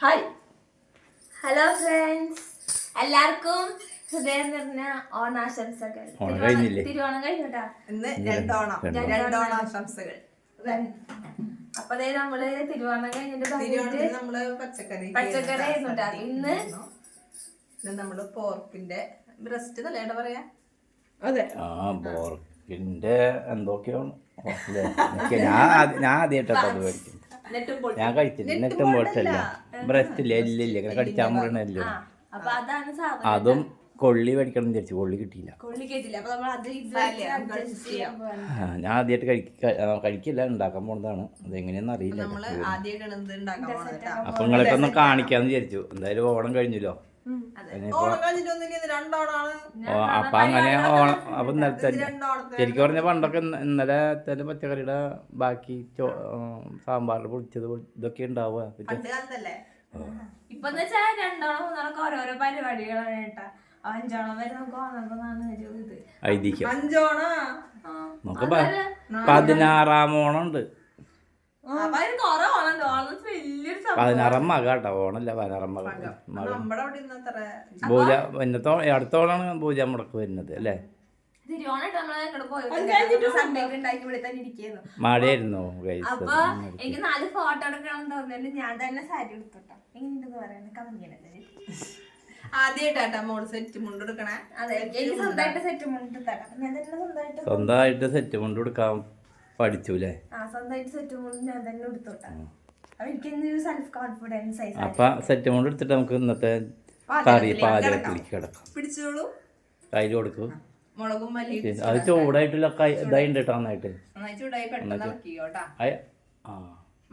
Hi. Hello friends എല്ലാവർക്കും ഹൃദയം നിറഞ്ഞ ഓണാശംസകൾ. ഓണം തിരുവോണം- കഴിഞ്ഞില്ലേ? തിരുവോണം കഴിഞ്ഞോട്ടാ? ഇന്ന് രണ്ടോണം. രണ്ടോണം. രണ്ടോണം. ആശംസകൾ അപ്പൊ ദേ നമ്മൾ തിരുവോണം കഴിഞ്ഞിട്ട് നമ്മൾ പച്ചക്കറി പച്ചക്കറി ആയിരുന്നു. ഇന്ന് ഇന്ന് നമ്മൾ പോർക്കിന്റെ ബ്രസ്റ്റ് അല്ലേ ഏട്ടാ പറയാ? അതെ ആ ബോർക്കിന്റെ എന്തൊക്കെയാണ് ഞാൻ ആദ്യ- ഞാൻ ആദ്യമായിട്ടാ അത് മേടിക്കും ഞാൻ കഴിച്ചില്ല. നെട്ടും പോട്ടല്ല. ബ്രസ്റ്റില്ല എല്ലില്ല ഇങ്ങനെ കടിച്ചാൽ മുറിയണല്ലോ ആ അതാണ് സാധനം. അതും കൊള്ളി മേടിക്കണം എന്ന് വിചാരിച്ചു. കൊള്ളി കിട്ടിയില്ല. ഞാൻ ആദ്യമായിട്ട് കഴിക്ക കഴിക്കില്ല. ഉണ്ടാക്കാൻ പോണതാണ്. അതെങ്ങനെയാന്ന് അറിയില്ല. ആദ്യമായിട്ടാണ്. അപ്പൊ നിങ്ങളൊക്കെ ഒന്ന് കാണിക്കാന്ന് വിചാരിച്ചു. എന്തായാലും ഓണം കഴിഞ്ഞല്ലോ. അപ്പൊ അങ്ങനെ ഓണം അപ്പൊ ഇന്നലത്തെ ശരിക്കും പറഞ്ഞ പണ്ടൊക്കെ ഇന്ന- ഇന്നലെ തന്നെ പച്ചക്കറിയുടെ ബാക്കി ചോ സാമ്പാറിൽ പൊടിച്ചത് ഇതൊക്കെ ഉണ്ടാവുക. പിന്നെ പണ്ട് കാലത്തല്ലേ? ഇപ്പൊ വെച്ചാൽ രണ്ടോണം മൂന്നോണൊക്കെ ഓരോരോ പരിപാടികളാണ് കേട്ടാ. അഞ്ചോണം വരെ നമുക്ക് ഇത്. അഞ്ചോണ പതിനാറാം ഓണം? ഉണ്ട് പതിനാറാം മക കേട്ടോ ഓണല്ല പതിനാറാം മക. മക. പൂജ ഇന്നത്തെ അടുത്ത ഓണാണ് പൂജ മുടക്ക് വരുന്നത് അല്ലേ? മഴയായിരുന്നു. അപ്പൊ എനിക്ക് നാല് ഫോട്ടോ എടുക്കണം തോന്നിയാലും ഞാൻ തന്നെ സാരി എടുത്തോട്ടോ. എങ്ങനെയുണ്ടെന്ന് പറയുന്നത് കമ്മിയാണല്ലേ ആദ്യമായിട്ടാട്ടാ മോൾ സെറ്റ് അതെ എനിക്ക് സ്വന്തമായിട്ട് സെറ്റ് മുണ്ട് തരാം. ഞാൻ തന്നെ സ്വന്തമായിട്ട് സ്വന്തമായിട്ട് സെറ്റ് മുണ്ട് കൊടുക്കാൻ പഠിച്ചു അല്ലേ അപ്പൊ സെറ്റ് കൊണ്ട് എടുത്തിട്ട് നമുക്ക് ഇന്നത്തെ കറി പാചകത്തിലേക്ക് കിടക്കാം. പിടിച്ചോളൂ. കയ്യിൽ കൊടുക്കും. മുളകും മല്ലിയും അത് ചൂടായിട്ടുള്ള കേട്ടോ നന്നായിട്ട്.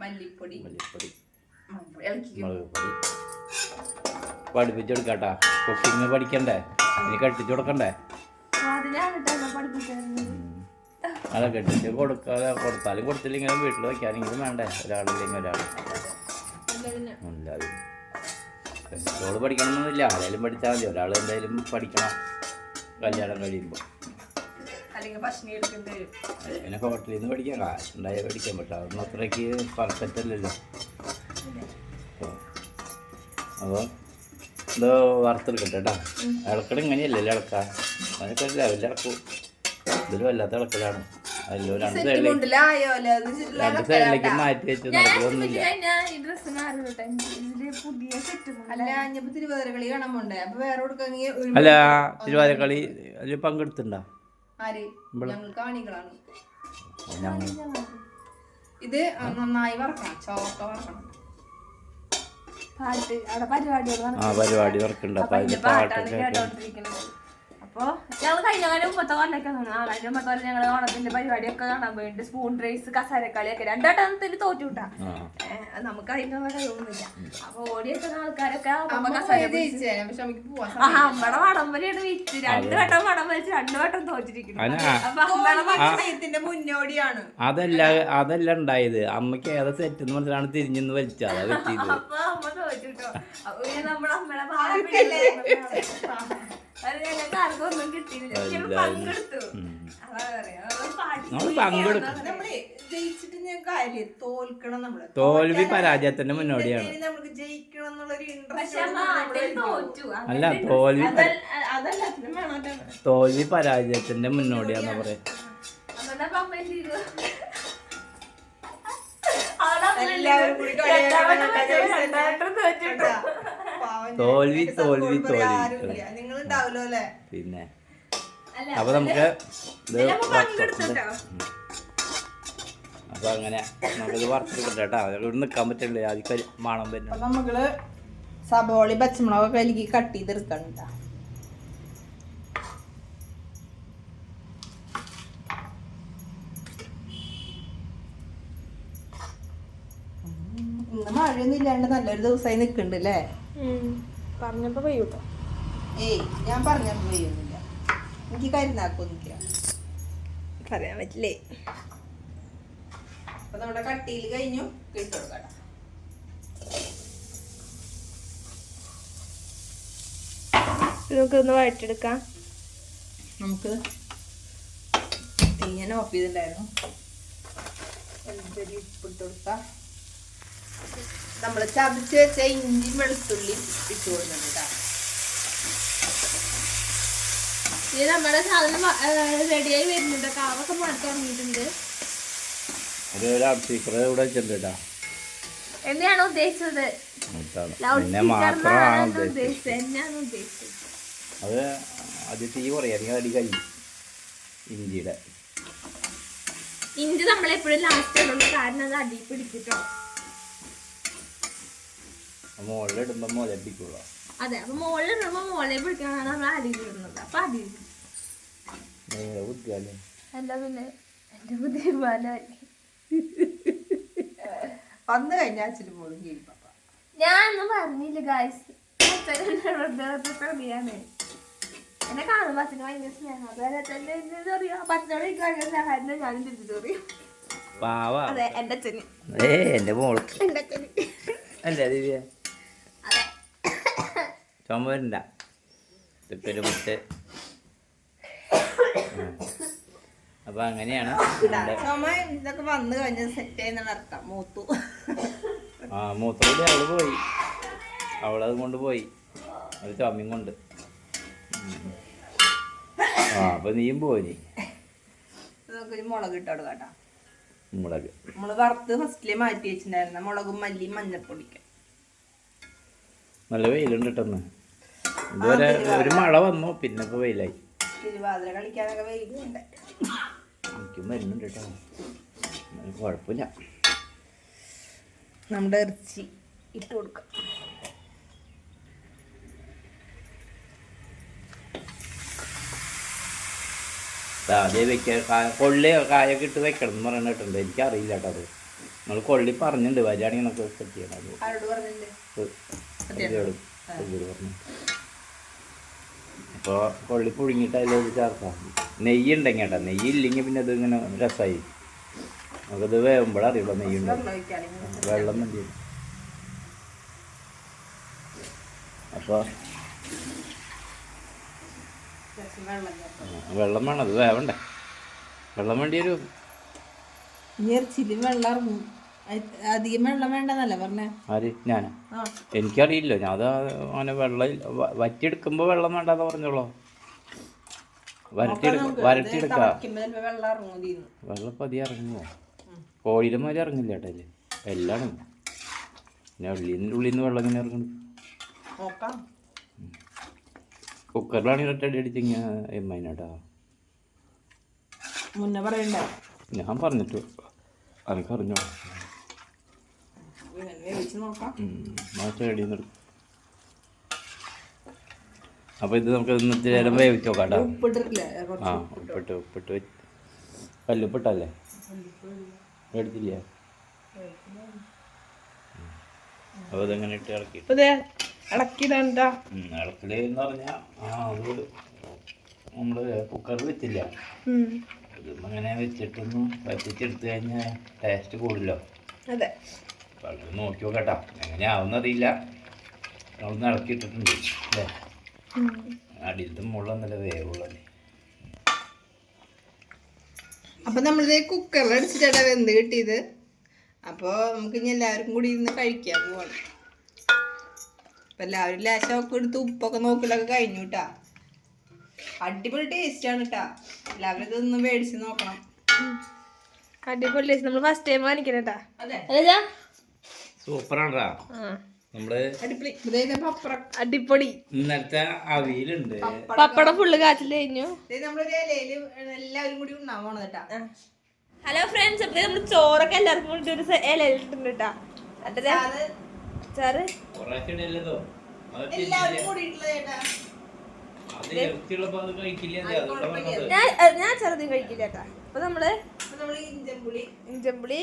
മല്ലിപ്പൊടി. മല്ലിപ്പൊടി. പഠിപ്പിച്ചെടുക്കാട്ടാ. കുക്കിങ് പഠിക്കണ്ടേ? ഇനി കട്ടിച്ചു കൊടുക്കണ്ടേ? അതിനാണ് പഠിപ്പിക്കുന്നത് അതെ ഇട്ടിട്ട് കൊടുക്കാതെ കൊടുത്താലും കൊടുത്തില്ലെങ്കിലും വീട്ടിൽ വയ്ക്കാനെങ്കിലും വേണ്ടേ? ഒരാളില്ലെങ്കിൽ ഒരാൾ എല്ലാവരും പെൺകുട്ടിയോട് പഠിക്കണമെന്നൊന്നുമില്ല ആരെങ്കിലും പഠിച്ചാൽ മതി. ഒരാൾ എന്തായാലും പഠിക്കണം. കല്യാണം കഴിയുമ്പോൾ പിന്നെ ഹോട്ടലിൽ നിന്ന് പഠിക്കാം കാശുണ്ടായാൽ പഠിക്കാൻ പറ്റും അതൊന്നും അത്രയ്ക്ക് പെർഫെക്റ്റ് അല്ലല്ലോ. അപ്പോൾ ഇത് വറുത്തെടുക്കട്ടെ കേട്ടോ ഇളക്കട ഇങ്ങനെയല്ലല്ലോ ഇളക്കാം. അതൊക്കെ ലെവലിൽ ഇളക്കും. ഇതിൽ വല്ലാത്ത ഇളക്കലാണ് രണ്ട് സൈഡിലേക്ക് രണ്ട് സൈഡിലേക്ക് മാറ്റി വെച്ച് അല്ല തിരുവാതിരക്കളി അതിൽ പങ്കെടുത്തിട്ടുണ്ടോ? ആര്? ഞങ്ങൾ കാണികളാണ്. ഇത് നന്നായി വറക്കണം. ചോക്ക വറക്കണം. പാട്ട് അവിടെ പരിപാടികൾ ആ പരിപാടി വറക്കണ്ട പാട്ടൊക്കെ കേട്ട് കേട്ടോണ്ടിരിക്കുന്നത് അപ്പൊ ഞങ്ങൾ കഴിഞ്ഞ കാലം മുപ്പത്തെ കൊല്ലൊക്കെ ആ കഴിഞ്ഞ മുപ്പത്തെ കൊല്ലം ഞങ്ങൾ ഓണത്തിന്റെ പരിപാടിയൊക്കെ കാണാൻ പോയിട്ട് സ്പൂൺ റൈസ് കസാരക്കളിയൊക്കെ. രണ്ടാട്ടത്തിൽ തോറ്റുവിട്ടാ നമുക്ക് അതിനുള്ള കഴിവൊന്നുമില്ല. അപ്പൊ ഓടിയെത്തുന്ന ആൾക്കാരൊക്കെ വിറ്റ് രണ്ടു വട്ടം വടം വലിച്ച് രണ്ടു വട്ടം തോറ്റിരിക്കുന്നു. മുന്നോടിയാണ്. അതല്ല അതല്ല ഉണ്ടായത്. അമ്മയ്ക്ക് ഏതാ സെറ്റ് എന്ന് പറഞ്ഞാണ് തിരിഞ്ഞെന്ന് വലിച്ചത് അതാ പറ്റിയത് അപ്പൊ അമ്മ തോറ്റുട്ടോ. അപ്പൊ പിന്നെ നമ്മുടെ അമ്മയുടെ ഭാഗം അത് ഞങ്ങൾക്ക് ആർക്കൊന്നും കിട്ടിയില്ല. ഞങ്ങൾ പങ്കെടുത്തു. കാര്യം തോൽക്കണം നമ്മൾ. തോൽവി പരാജയത്തിന്റെ മുന്നോടിയാണ്. നമുക്ക് ജയിക്കണം എന്നുള്ളൊരു ഇൻട്രസ്റ്റ് അല്ല തോൽവി തോൽവി പരാജയത്തിന്റെ മുന്നോടിയാന്ന് പറയാ. തോൽവി, തോൽവി, തോൽവി. പിന്നെ. അല്ല അപ്പൊ നമുക്ക് ഇത് അമ്മ പങ്കെടുത്തോട്ടോ അപ്പൊ അങ്ങനെ നമുക്കിത് വറുത്തെടുക്കട്ടെ കേട്ടോ. ഇവിടെ നിൽക്കാൻ പറ്റില്ല. ആദ്യം മണം വരുന്നത് നമ്മൾ സബോളി പച്ചമുളകൊക്കെ എനിക്ക് കട്ട് ചെയ്തെടുക്കണം കേട്ടോ. ഇന്ന് മഴയൊന്നും ഇല്ലാണ്ട് നല്ലൊരു ദിവസമായി നിൽക്കുന്നുണ്ട് അല്ലേ പറഞ്ഞപ്പോ പെയ്യൂട്ടോ. ഏയ് ഞാൻ പറഞ്ഞപ്പോ പെയ്യൊന്നുമില്ല. എനിക്ക് കരുന്നാക്കൊന്നില്ല പറയാൻ പറ്റില്ലേ? അപ്പൊ നമ്മുടെ കട്ടിയിൽ കഴിഞ്ഞു. ഇട്ടുകൊടുക്കണം നമുക്കൊന്ന് വഴറ്റെടുക്കാം നമുക്ക് തീയനെ ഓഫ് ചെയ്തിട്ടുണ്ടായിരുന്നു. എന്തൊരു ഉപ്പിട്ട് കൊടുക്കാം നമ്മൾ ചതച്ച് വെച്ച ഇഞ്ചി വെളുത്തുള്ളി ഇട്ട് കൊടുക്കുന്നുണ്ട് കേട്ടോ. ഇനി നമ്മുടെ സാധനം റെഡിയായി വരുന്നുണ്ട്. കാവൊക്കെ മാറ്റി തുടങ്ങിയിട്ടുണ്ട് ഒരു ലൗഡ് സ്പീക്കർ ഇവിടെ വെച്ചിട്ടുണ്ട് കേട്ടോ എന്നെയാണ് ഉദ്ദേശിച്ചത് മാത്രമാണ് ഉദ്ദേശിച്ചത്. അത് അത് തീ അടി കഴിയും. ഇഞ്ചിയുടെ. ഇഞ്ചി നമ്മളെപ്പോഴും ലാസ്റ്റ് ഇടുള്ളൂ കാരണം അത് അടി പിടിച്ചിട്ടോ മോലെ മുതപ്പിക്കുള്ളൂ അതെ അപ്പൊ മോളിൽ ഇടുമ്പോ മോളെ പിടിക്കാനാണ് നമ്മൾ അടിയിൽ ഇടുന്നത്. അപ്പൊ അടിയിൽ അല്ല പിന്നെ? എന്റെ ബുദ്ധിമാനായി വന്നു കഴിഞ്ഞാൽ ചില പോലും ചെയ്യും പപ്പ ഞാനൊന്നും പറഞ്ഞില്ല ഗായ്സ് എന്നെ കാണുമ്പോ അച്ഛന് ഭയങ്കര സ്നേഹം. അതുപോലെ തന്നെ എന്നെ അറിയാം പച്ചനോട് എനിക്ക് ഭയങ്കര സ്നേഹമായിരുന്നു ഞാനും തിരിച്ചിട്ട് അറിയാം അതെ എന്റെ അച്ഛന്. ഏ എന്റെ മോൾ. എന്റെ അച്ഛന്. അല്ലേ ദിവ്യ? അതെ. ചുമ വരണ്ട. മുട്ട് അപ്പൊ അങ്ങനെയാണ് ഇതൊക്കെ വന്നു കഴിഞ്ഞ സെറ്റ് അർത്ഥം മൂത്തു. ആ മൂത്തോടെ അവൾ പോയി. അവളത് കൊണ്ട് പോയി. അത് ചുമയും കൊണ്ട്. ആ അപ്പൊ നീയും പോയി മുളക് ഇട്ട് കൊടുക്കാം മുളക്. നമ്മൾ വറുത്ത് ഫസ്റ്റിലെ മാറ്റി വെച്ചിട്ടുണ്ടായിരുന്ന മുളകും മല്ലിയും മഞ്ഞപ്പൊടിക്കും. നല്ല വെയിലുണ്ട് കേട്ടെന്ന് ഇതുവരെ ഒരു മഴ വന്നു പിന്നെ ഇപ്പൊ വെയിലായി. തിരുവാതിര കളിക്കാനൊക്കെ വെയിലുണ്ട്. എനിക്കും വരുന്നുണ്ട് കേട്ടോ. കുഴപ്പമില്ല. നമ്മുടെ ഇറച്ചി ഇട്ട് കൊടുക്കാം. അതേ വെക്കാൻ കൊള്ളി കായൊക്കെ ഇട്ട് വെക്കണം എന്ന് പറയുന്നത് എനിക്ക് എനിക്കറിയില്ല കേട്ടോ അത്. നിങ്ങൾ കൊള്ളി പറഞ്ഞിട്ടുണ്ട്. വരികയാണെങ്കിൽ നമുക്ക് സെറ്റ് ചെയ്യണം അത് പറഞ്ഞു. അപ്പോൾ കൊള്ളി പുഴുങ്ങിയിട്ട് അതിലേത് ചേർക്കാം. നെയ്യ് ഉണ്ടെങ്കിൽ കേട്ടോ നെയ്യ് ഇല്ലെങ്കിൽ പിന്നെ അത് ഇങ്ങനെ രസമായി നമുക്കത് വേവുമ്പോഴറിയുള്ളൂ നെയ്യ് ഉണ്ടാവും വെള്ളം മതി. അപ്പോൾ വെള്ളം വേണം അത് വേവണ്ടേ. വെള്ളം വേണ്ടി വരും ഇനി വെള്ളം ഇറങ്ങും. അധികം വെള്ളം വേണ്ടെന്നല്ല പറഞ്ഞേ? ആര്? ഞാനാ? എനിക്കറിയില്ല. ഞാൻ അത് അങ്ങനെ വെള്ളം വറ്റിയെടുക്കുമ്പോ വറ്റിയെടുക്കുമ്പോൾ വെള്ളം വേണ്ടെന്ന് പറഞ്ഞോളൂ. വരട്ടിയെടുക്ക. വെള്ളം പതിയെ ഇറങ്ങുമോ കോഴിയുടെ മാതിരി ഇറങ്ങില്ല ഏട്ടാ എല്ലാം ഞാൻ പിന്നെ ഉള്ളിന്ന് ഉള്ളിൽ നിന്ന് വെള്ളം ഇങ്ങനെ ഇറങ്ങുന്നു. കുക്കറിലാണ് ഇരട്ടടി അടിച്ചിങ്ങ എമ്മേട്ടാ മുന്നേ പറയണ്ടേ? ഞാൻ പറഞ്ഞിട്ടു. അനക്ക് വേവിച്ച് നോക്കാം. അടിയിൽ എടുക്കും. അപ്പോൾ ഇത് നമുക്ക് ഇന്നത്തെ നേരം വേവിച്ച് നോക്കാം കേട്ടോ. ആ ഉപ്പിട്ട് ഉപ്പിട്ട് കല്ലുപ്പിട്ടല്ലേ എടുത്തില്ല അപ്പോൾ ഇതെങ്ങനെ ഇട്ട് ഇളക്കി? ഇളക്കിടണ്ട ഇളക്കൽ എന്ന് പറഞ്ഞാൽ ആ അത് നമ്മൾ കുക്കറിൽ വെച്ചില്ല. ഇത് അങ്ങനെ വെച്ചിട്ടൊന്നും വറ്റിച്ചെടുത്ത് കഴിഞ്ഞാൽ ടേസ്റ്റ് കൂടില്ലോ അതെ. അത് നോക്കി നോക്കട്ടാ. ആവുന്നതില്ല നമ്മളൊന്ന് ഇളക്കി ഇട്ടിട്ടുണ്ട് അല്ലേ? അടിയിലത്തെ മുള്ള നല്ല വേവുള്ളല്ലേ അപ്പൊ നമ്മളിത് കുക്കറിൽ അടിച്ചിട്ടാ വെന്ത് കിട്ടിയത്? അപ്പോൾ നമുക്ക് ഇനി എല്ലാവർക്കും കൂടി ഇരുന്ന് കഴിക്കാൻ പോവാണ്. അപ്പൊ എല്ലാവരും ലേശമൊക്കെ എടുത്ത് ഉപ്പൊക്കെ നോക്കലൊക്കെ കഴിഞ്ഞു കേട്ടാ അടിപൊളി ടേസ്റ്റ് ആണ് കേട്ടാ എല്ലാവരും ഇതൊന്ന് മേടിച്ച് നോക്കണം. അടിപൊളി ടേസ്റ്റ് നമ്മൾ ഫസ്റ്റ് ടൈം കാണിക്കണേട്ടാ അതെ. അല്ല സൂപ്പറാണ്ടാ. നമ്മൾ അടിപൊളി. ഇന്നലത്തെ അവിയലുണ്ട്. പപ്പടം. ഫുള്ള് കാച്ചിൽ കഴിഞ്ഞു. എല്ലാവരും കൂടി ഉണ്ടാവണം കേട്ടാ. ഹലോ ഫ്രണ്ട്സ് അപ്പൊ നമ്മൾ ചോറൊക്കെ എല്ലാവർക്കും കൂടി ഒരു കേട്ടാ. അതുകൊണ്ടാ ഞാൻ ഞാൻ ചെറുതും കഴിക്കില്ല കേട്ടാ. അപ്പൊ നമ്മൾ അപ്പൊ നമ്മൾ ഇഞ്ചമ്പുളി ഇഞ്ചമ്പുളി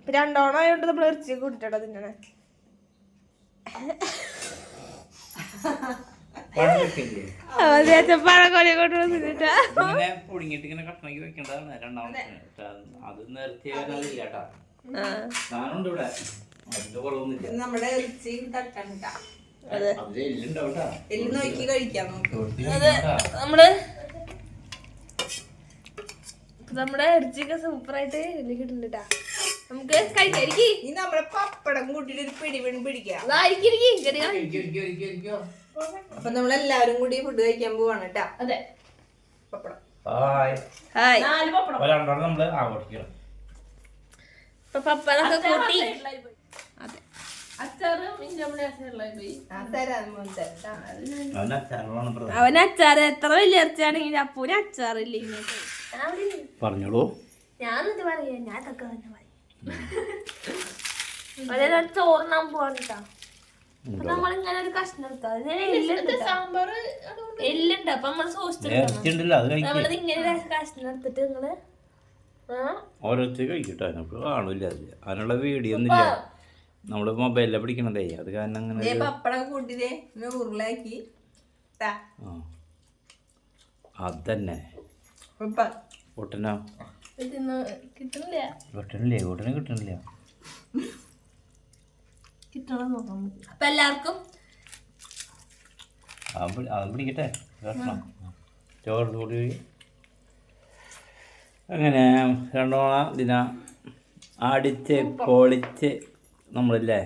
ഇപ്പൊ രണ്ടോണം ആയതുകൊണ്ട് നമ്മൾ ഇറച്ചി കൂട്ടിട്ടോ തിന്നണേ. പഴം വെക്കില്ലേ പഴക്കൊലി കൊണ്ട് തിന്നിട്ടാ. ഇങ്ങനെ പുഴുങ്ങിയിട്ട് ഇങ്ങനെ കഷ്ണക്കി വെക്കേണ്ടതാണ് രണ്ടാമത്തെ. അത്. അത് നേരത്തെ അതില്ല കേട്ടാ. സാധനമുണ്ട് ഇവിടെ. അതിന്റെ കുഴപ്പമൊന്നുമില്ല നമ്മുടെ എല്ലാം നോക്കി കഴിക്കാം നമ്മൾ നമ്മുടെ ഇറച്ചിയൊക്കെ സൂപ്പറായിട്ട് കിട്ടുന്നുണ്ടാ നമുക്ക് കഴിക്കാം ഇരിക്കി. ഇനി നമ്മളെ പപ്പടം കൂട്ടിട്ട് ഒരു പിടി പിടി പിടിക്കാം അപ്പൊ നമ്മളെല്ലാവരും കൂടി ഫുഡ് കഴിക്കാൻ പോവാണ് കേട്ടാ അതെ. പപ്പടം. ഹായ് ഹായ് നാല് പപ്പടം. ഒരാണ്ടോടെ നമ്മൾ ആഘോഷിക്കണം. ഇപ്പൊ പപ്പടൊക്കെ കൂട്ടി. അതെ. അവന് അച്ചാറ് എത്ര വലിയ ഇറച്ചിയാണെങ്കിൽ അപ്പൂന് അച്ചാറില്ലേ പറഞ്ഞോളൂ. ഞാൻ പറയാ ഞാൻ ചോറിനാൻ പോവാണിട്ടാ. അപ്പൊ നമ്മളിങ്ങനെ ഒരു കഷ്ണം എടുക്കാം അതിന് എല്ലുണ്ട് സാമ്പാർ എല്ലുണ്ട് അപ്പൊ നമ്മൾ സൂക്ഷിച്ചിട്ട് നേരത്തെ അത് കഴിക്കും. നമ്മളിത് ഇങ്ങനെ ഒരു കഷ്ണം എടുത്തിട്ട് നിങ്ങൾ ആ? ഓരോരുത്തർ കഴിക്കട്ടെ നമുക്ക് കാണില്ല അതിനുള്ള വീഡിയോ ഒന്നുമില്ല നമ്മൾ മൊബൈലിലെ പിടിക്കണതേ അത് കാരണം അങ്ങനെ ദേ പപ്പടം കൂട്ടിതേ ഉരുളാക്കി അതന്നെ. ഒട്ടനോ കിട്ടണില്ല. കിട്ടണം നോക്കാം അപ്പൊ എല്ലാവർക്കും പിടിക്കട്ടെ ചോറ് കൂടി അങ്ങനെ രണ്ടോണ ദിന അടിച്ച് പൊളിച്ച് നമ്മളില്ലേ?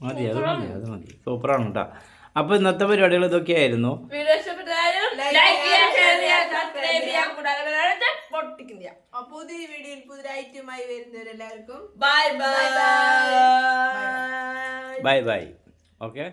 മതി അത് മതി അത് മതി. സൂപ്പറാണ് കേട്ടോ. അപ്പോൾ ഇന്നത്തെ പരിപാടികൾ ഇതൊക്കെയായിരുന്നു ആയിരുന്നു. അപ്പൊ പുതിയ വീഡിയോയിൽ പുതിയ ഐറ്റമായി വരുന്നവരെല്ലാവർക്കും bye bye bye bye okay